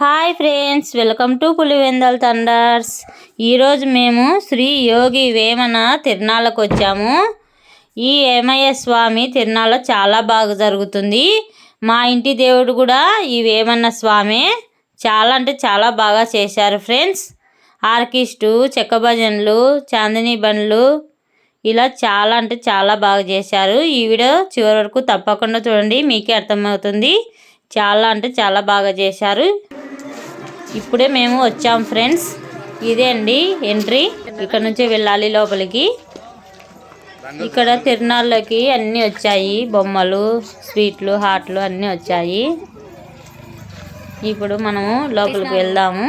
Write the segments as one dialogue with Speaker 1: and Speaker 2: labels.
Speaker 1: Hi friends welcome to Pulivendal thunders. ఈరోజు మేము శ్రీ యోగి వేమన తిరునాళ్ళకు వచ్చాము. ఈ ఏమయ్య స్వామి తిరునాళ్ళ చాలా బాగా జరుగుతుంది. మా ఇంటి దేవుడు కూడా ఈ వేమన్న స్వామి. చాలా అంటే చాలా బాగా చేశారు ఫ్రెండ్స్. ఆర్కిస్టు చెక్క భజనలు చాందిని బండ్లు ఇలా చాలా అంటే చాలా బాగా చేశారు. ఈ వీడియో చివరి వరకు తప్పకుండా చూడండి మీకే అర్థమవుతుంది. చాలా అంటే చాలా బాగా చేశారు. ఇప్పుడే మేము వచ్చాం ఫ్రెండ్స్. ఇదే అండి ఎంట్రీ. ఇక్కడ నుంచి వెళ్ళాలి లోపలికి. ఇక్కడ తిరునాళ్ళకి అన్నీ వచ్చాయి. బొమ్మలు స్వీట్లు హాట్లు అన్నీ వచ్చాయి. ఇప్పుడు మనము లోపలికి వెళ్దాము.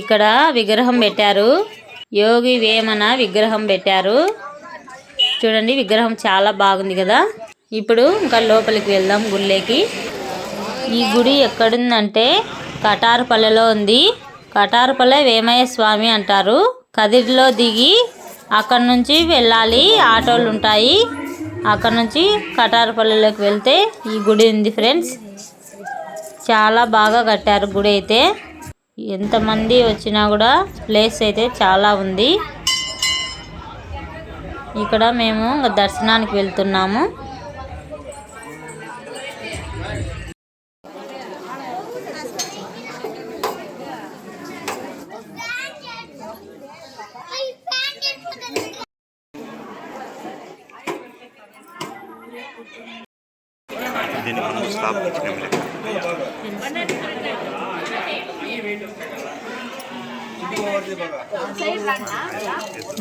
Speaker 1: ఇక్కడ విగ్రహం పెట్టారు. యోగి వేమన విగ్రహం పెట్టారు. చూడండి విగ్రహం చాలా బాగుంది కదా. ఇప్పుడు ఇంకా లోపలికి వెళ్దాం గుళ్ళేకి. ఈ గుడి ఎక్కడుందంటే కటారుపల్లెలో ఉంది. కటారుపల్లె వేమయ్య స్వామి అంటారు. కదిరిలో దిగి అక్కడ నుంచి వెళ్ళాలి. ఆటోలు ఉంటాయి. అక్కడ నుంచి కటారుపల్లెలోకి వెళ్తే ఈ గుడి ఉంది ఫ్రెండ్స్. చాలా బాగా కట్టారు గుడి అయితే. ఎంతమంది వచ్చినా కూడా ప్లేస్ అయితే చాలా ఉంది. ఇక్కడ మేము దర్శనానికి వెళ్తున్నాము.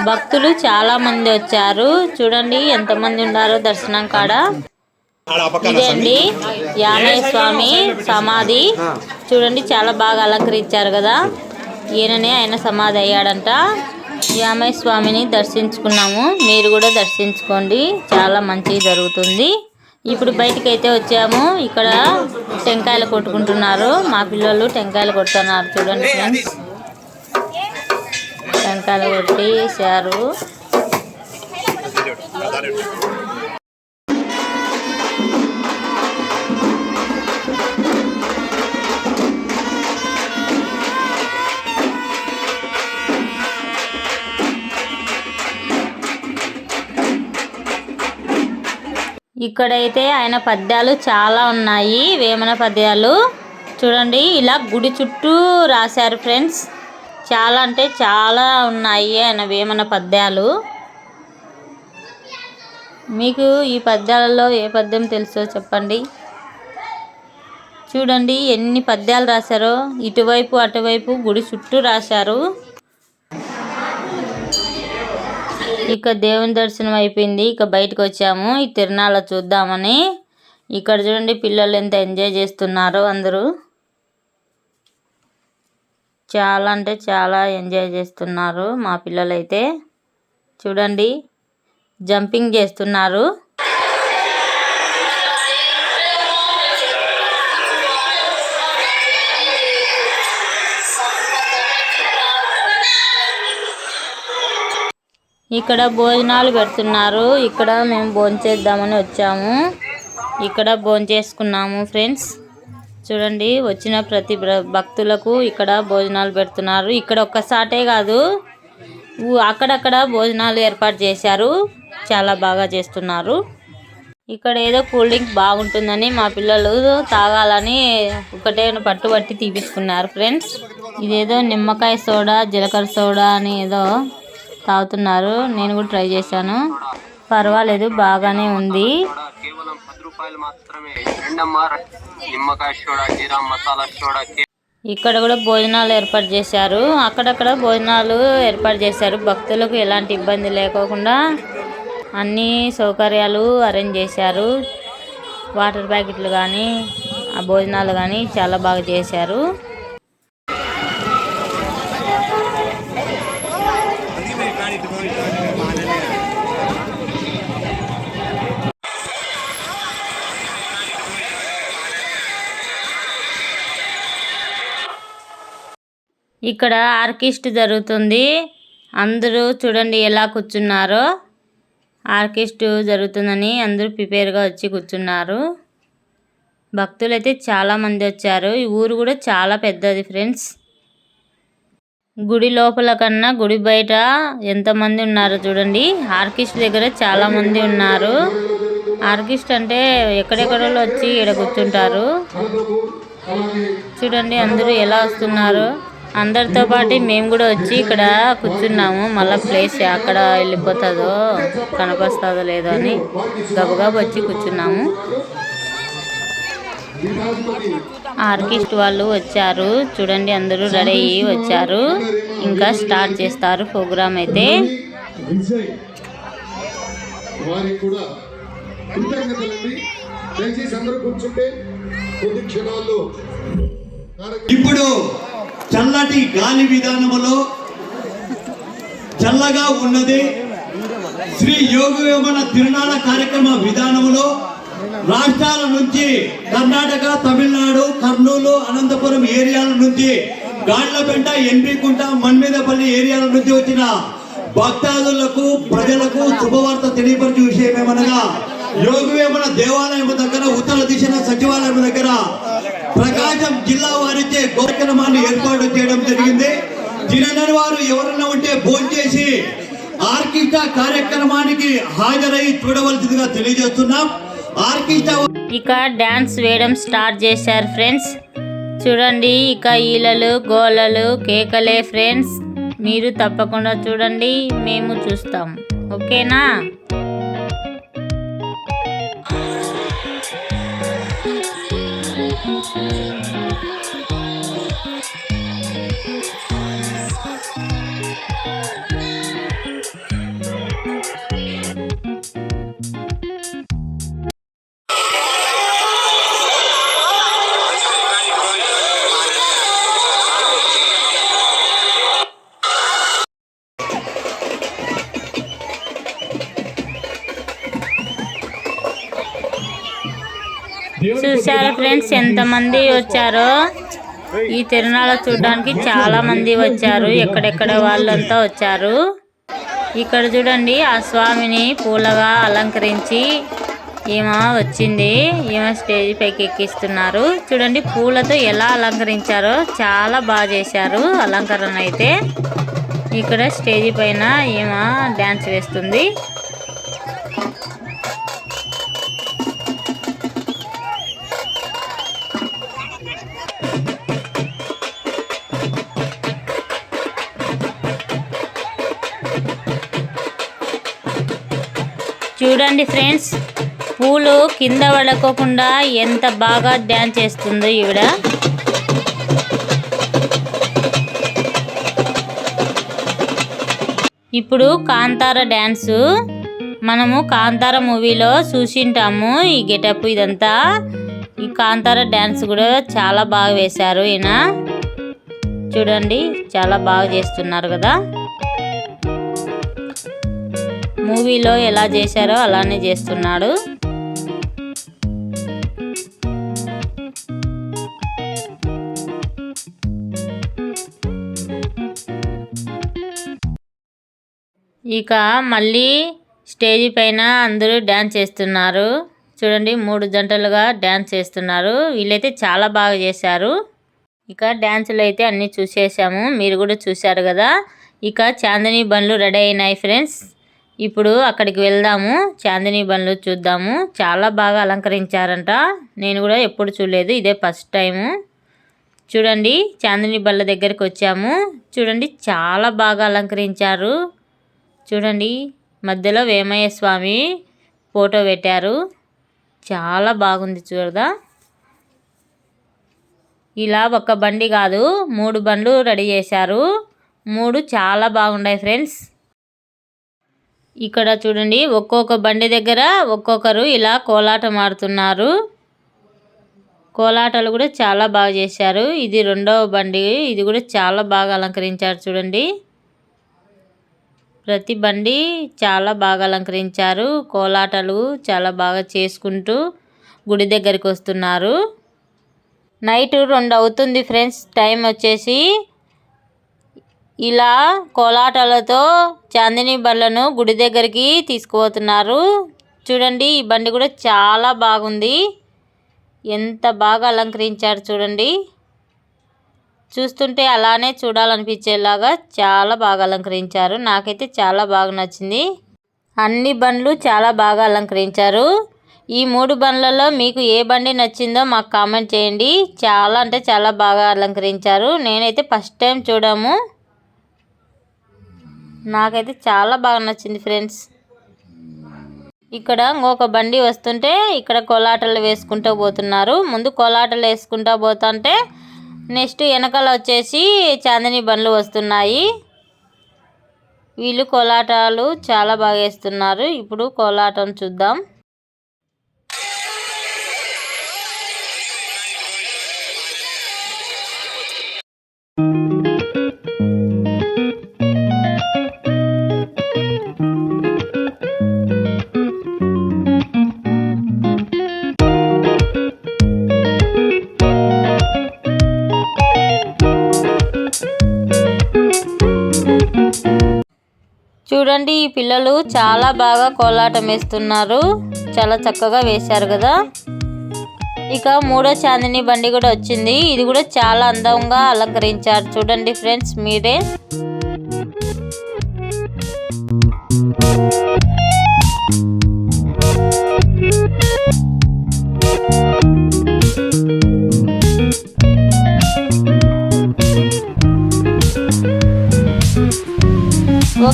Speaker 1: భక్తులు చాలా మంది వచ్చారు. చూడండి ఎంతమంది ఉన్నారో దర్శనం కాడ. ఇదే అండి యామయ్య స్వామి సమాధి. చూడండి చాలా బాగా అలంకరించారు కదా. ఈయననే ఆయన సమాధి అయ్యాడంట. యామయ్య స్వామిని దర్శించుకున్నాము. మీరు కూడా దర్శించుకోండి. చాలా మంచిగా జరుగుతుంది. ఇప్పుడు బయటికి అయితే వచ్చాము. ఇక్కడ టెంకాయలు కొట్టుకుంటున్నారు. మా పిల్లలు టెంకాయలు కొడుతున్నారు. చూడండి ఫ్రెండ్స్. టెంకాయలు కొట్టేసారు ఇక్కడైతే ఆయన పద్యాలు చాలా ఉన్నాయి వేమన పద్యాలు. చూడండి ఇలా గుడి చుట్టూ రాశారు ఫ్రెండ్స్. చాలా అంటే చాలా ఉన్నాయి ఆయన వేమన పద్యాలు. మీకు ఈ పద్యాలలో ఏ పద్యం తెలుసో చెప్పండి. చూడండి ఎన్ని పద్యాలు రాశారో. ఇటువైపు అటువైపు గుడి చుట్టూ రాశారు. ఇక దేవుని దర్శనం అయిపోయింది. ఇక బయటకు వచ్చాము. ఈ తిరునాళ్ళ చూద్దామని. ఇక్కడ చూడండి పిల్లలు ఎంత ఎంజాయ్ చేస్తున్నారో అందరూ. చాలా అంటే చాలా ఎంజాయ్ చేస్తున్నారు మా పిల్లలైతే. చూడండి. జంపింగ్ చేస్తున్నారు. ఇక్కడ భోజనాలు పెడుతున్నారు. ఇక్కడ మేము భోంచేద్దామని వచ్చాము. ఇక్కడ భోంచేసుకున్నాము ఫ్రెండ్స్. చూడండి వచ్చిన ప్రతి భక్తులకు ఇక్కడ భోజనాలు పెడుతున్నారు. ఇక్కడ ఒక్కసాటే కాదు అక్కడక్కడ భోజనాలు ఏర్పాటు చేశారు. చాలా బాగా చేస్తున్నారు. ఇక్కడ ఏదో కూల్ డ్రింక్ బాగుంటుందని మా పిల్లలు తాగాలని ఒకటే పట్టుబట్టి తీపించుకున్నారు ఫ్రెండ్స్. ఇదేదో నిమ్మకాయ సోడా జీలకర్ర సోడా అని ఏదో తాగుతున్నారు. నేను కూడా ట్రై చేశాను. పర్వాలేదు బాగానే ఉంది. ఇక్కడ కూడా భోజనాలు ఏర్పాటు చేశారు. అక్కడక్కడ భోజనాలు ఏర్పాటు చేశారు. భక్తులకు ఎలాంటి ఇబ్బంది లేకోకుండా అన్ని సౌకర్యాలు అరేంజ్ చేశారు. వాటర్ ప్యాకెట్లు కానీ ఆ భోజనాలు కానీ చాలా బాగా చేశారు. ఇక్కడ ఆర్కిస్ట్ జరుగుతుంది. అందరూ చూడండి ఎలా కూర్చున్నారో. ఆర్కిస్ట్ జరుగుతుందని అందరూ ప్రిపేర్గా వచ్చి కూర్చున్నారు. భక్తులు అయితే చాలా మంది వచ్చారు. ఈ ఊరు కూడా చాలా పెద్దది ఫ్రెండ్స్. గుడి లోపల కన్నా గుడి బయట ఎంతమంది ఉన్నారో చూడండి. ఆర్కిస్ట్ దగ్గర చాలా మంది ఉన్నారు. ఆర్కిస్ట్ అంటే ఎక్కడెక్కడో వచ్చి ఇక్కడ కూర్చుంటారు. చూడండి అందరూ ఎలా వస్తున్నారు. అందరితో పాటు మేము కూడా వచ్చి ఇక్కడ కూర్చున్నాము. మళ్ళీ ప్లేస్ అక్కడ వెళ్ళిపోతుందో కనపస్తుందో లేదో అని గబగబా వచ్చి కూర్చున్నాము. ఆర్కిస్ట్ వాళ్ళు వచ్చారు. చూడండి అందరూ రెడీ అయ్యి వచ్చారు. ఇంకా స్టార్ట్ చేస్తారు ప్రోగ్రామ్ అయితే.
Speaker 2: ఇప్పుడు చల్లటి గాలి విధానములో చల్లగా ఉన్నది. శ్రీ యోగ వేమన తిరునాళ కార్యక్రమ విధానములో రాష్ట్రాల నుంచి కర్ణాటక తమిళనాడు కర్నూలు అనంతపురం ఏరియాల నుంచి గాడ్లపేట ఎన్పికుంట మన్మీదపల్లి ఏరియాల నుంచి వచ్చిన భక్తాదులకు ప్రజలకు శుభవార్త తెలియపరిచే విషయం ఏమనగా యోగవేమన దేవాలయం దగ్గర ఉత్తర దిశన సచివాలయం దగ్గర వినని వారు ఎవరన్నా ఉంటే భోంచేసి ఆర్కిస్ట్రా కార్యక్రమానికి హాజరై చూడవలసిందిగా తెలియజేస్తున్నాం. ఆర్కిస్ట్రా
Speaker 1: ఇక డ్యాన్స్ వేయడం స్టార్ట్ చేశారు ఫ్రెండ్స్. చూడండి ఇక ఈలలు గోలలు కేకలే ఫ్రెండ్స్. మీరు తప్పకుండా చూడండి మేము చూస్తాం. ఓకేనా? Thank you. చూసారా ఫ్రెండ్స్. ఎంతమంది వచ్చారో ఈ తిరునాళ చూడడానికి చాలా మంది వచ్చారు. ఎక్కడెక్కడ వాళ్ళంతా వచ్చారు. ఇక్కడ చూడండి ఆ స్వామిని పూలగా అలంకరించి ఈమె వచ్చింది. ఈమె స్టేజ్ పైకి ఎక్కిస్తున్నారు చూడండి పూలతో ఎలా అలంకరించారో చాలా బాగా చేశారు అలంకరణ అయితే. ఇక్కడ స్టేజ్ పైన ఈమె డ్యాన్స్ వేస్తుంది. చూడండి ఫ్రెండ్స్ పూలు కింద పడకోకుండా ఎంత బాగా డ్యాన్స్ చేస్తుందో ఈవిడ. ఇప్పుడు కాంతార డ్యాన్సు. మనము కాంతార మూవీలో చూసింటాము ఈ గెటప్ ఇదంతా. ఈ కాంతార డ్యాన్స్ కూడా చాలా బాగా వేశారు ఈయన. చూడండి చాలా బాగా చేస్తున్నారు కదా. మూవీలో ఎలా చేశారో అలానే చేస్తున్నాడు. ఇక మళ్ళీ స్టేజ్ పైన అందరూ డ్యాన్స్ చేస్తున్నారు. చూడండి మూడు జంటలుగా డ్యాన్స్ చేస్తున్నారు. వీళ్ళైతే చాలా బాగా చేశారు. ఇక డ్యాన్సులు అయితే అన్నీ చూసేసాము. మీరు కూడా చూశారు కదా. ఇక చాందిని బండ్లు రెడీ అయినాయి ఫ్రెండ్స్. ఇప్పుడు అక్కడికి వెళ్దాము. చాందిని బండ్లు చూద్దాము. చాలా బాగా అలంకరించారంట. నేను కూడా ఎప్పుడు చూడలేదు. ఇదే ఫస్ట్ టైము. చూడండి చాందిని బళ్ళ దగ్గరికి వచ్చాము. చూడండి చాలా బాగా అలంకరించారు. చూడండి మధ్యలో వేమయ్య స్వామి ఫోటో పెట్టారు. చాలా బాగుంది చూడదా? ఇలా ఒక బండి కాదు మూడు బండ్లు రెడీ చేశారు. మూడు చాలా బాగున్నాయి ఫ్రెండ్స్. ఇక్కడ చూడండి ఒక్కొక్క బండి దగ్గర ఒక్కొక్కరు ఇలా కోలాటం ఆడుతున్నారు కోలాటాలు కూడా చాలా బాగా చేశారు. ఇది రెండవ బండి ఇది కూడా చాలా బాగా అలంకరించారు చూడండి. ప్రతి బండి చాలా బాగా అలంకరించారు. కోలాటాలు చాలా బాగా చేసుకుంటూ గుడి దగ్గరికి వస్తున్నారు. నైట్ రెండు అవుతుంది ఫ్రెండ్స్ టైం వచ్చేసి ఇలా కోలాటాలతో చాందిని బండ్లను గుడి దగ్గరికి తీసుకుపోతున్నారు. చూడండి ఈ బండి కూడా చాలా బాగుంది. ఎంత బాగా అలంకరించారు చూడండి. చూస్తుంటే అలానే చూడాలనిపించేలాగా చాలా బాగా అలంకరించారు. నాకైతే చాలా బాగా నచ్చింది. అన్ని బండ్లు చాలా బాగా అలంకరించారు. ఈ మూడు బండ్లలో మీకు ఏ బండి నచ్చిందో మాకు కామెంట్ చేయండి. చాలా అంటే చాలా బాగా అలంకరించారు. నేనైతే ఫస్ట్ టైం చూడము. నాకైతే చాలా బాగా నచ్చింది ఫ్రెండ్స్. ఇక్కడ ఇంకొక బండి వస్తుంటే ఇక్కడ కోలాటలు వేసుకుంటూ పోతున్నారు. ముందు కోలాటలు వేసుకుంటూ పోతుంటే నెక్స్ట్ వెనకాల వచ్చేసి చాందిని బండ్లు వస్తున్నాయి. వీళ్ళు కోలాటాలు చాలా బాగా వేస్తున్నారు. ఇప్పుడు కోలాటం చూద్దాం. చూడండి ఈ పిల్లలు చాలా బాగా కోలాటం వేస్తున్నారు. చాలా చక్కగా వేశారు కదా. ఇక మూడో చాందిని బండి కూడా వచ్చింది. ఇది కూడా చాలా అందంగా అలంకరించారు. చూడండి ఫ్రెండ్స్ మీరే.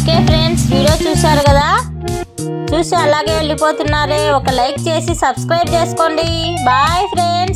Speaker 1: ఓకే ఫ్రెండ్స్ వీడియో చూశారు కదా? చూసి అలాగే వెళ్ళిపోతున్నారే. ఒక లైక్ చేసి సబ్స్క్రైబ్ చేసుకోండి. Bye friends.